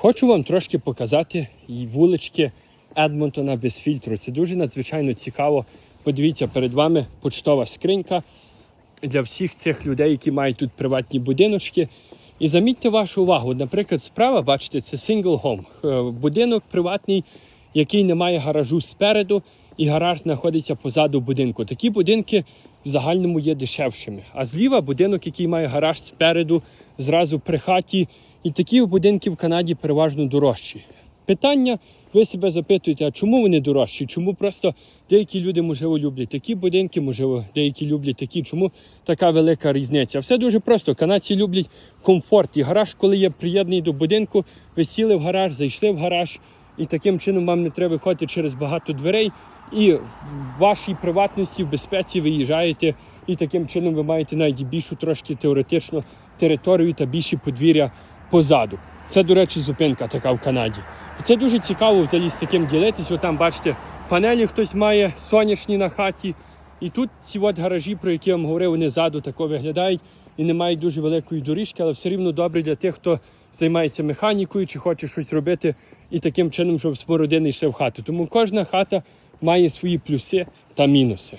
Хочу вам трошки показати і вулички Едмонтона без фільтру. Це дуже надзвичайно цікаво. Подивіться, перед вами почтова скринька для всіх цих людей, які мають тут приватні будиночки. І замітьте вашу увагу. Наприклад, справа, бачите, це single home. Е, Будинок приватний, який не має гаражу спереду, і гараж знаходиться позаду будинку. Такі будинки в загальному є дешевшими. А зліва будинок, який має гараж спереду, зразу при хаті. І такі будинки в Канаді переважно дорожчі. Питання, ви себе запитуєте, а чому вони дорожчі? Чому просто деякі люди, можливо, люблять такі будинки, можливо, деякі люблять такі. Чому така велика різниця? Все дуже просто. Канадці люблять комфорт. І гараж, коли є приєднаний до будинку, ви сіли в гараж, зайшли в гараж, і таким чином вам не треба виходити через багато дверей. І в вашій приватності, в безпеці виїжджаєте, і таким чином ви маєте навіть більшу трошки теоретично територію та більші подвір'я позаду. Це, до речі, зупинка така в Канаді. І це дуже цікаво взагалі з таким ділитись. Ви там бачите, панелі хтось має сонячні на хаті. І тут ці от гаражі, про які я вам говорив, вони ззаду тако виглядають і не мають дуже великої доріжки, але все рівно добре для тих, хто займається механікою чи хоче щось робити, і таким чином, щоб смородини йшли в хату. Тому кожна хата має свої плюси та мінуси.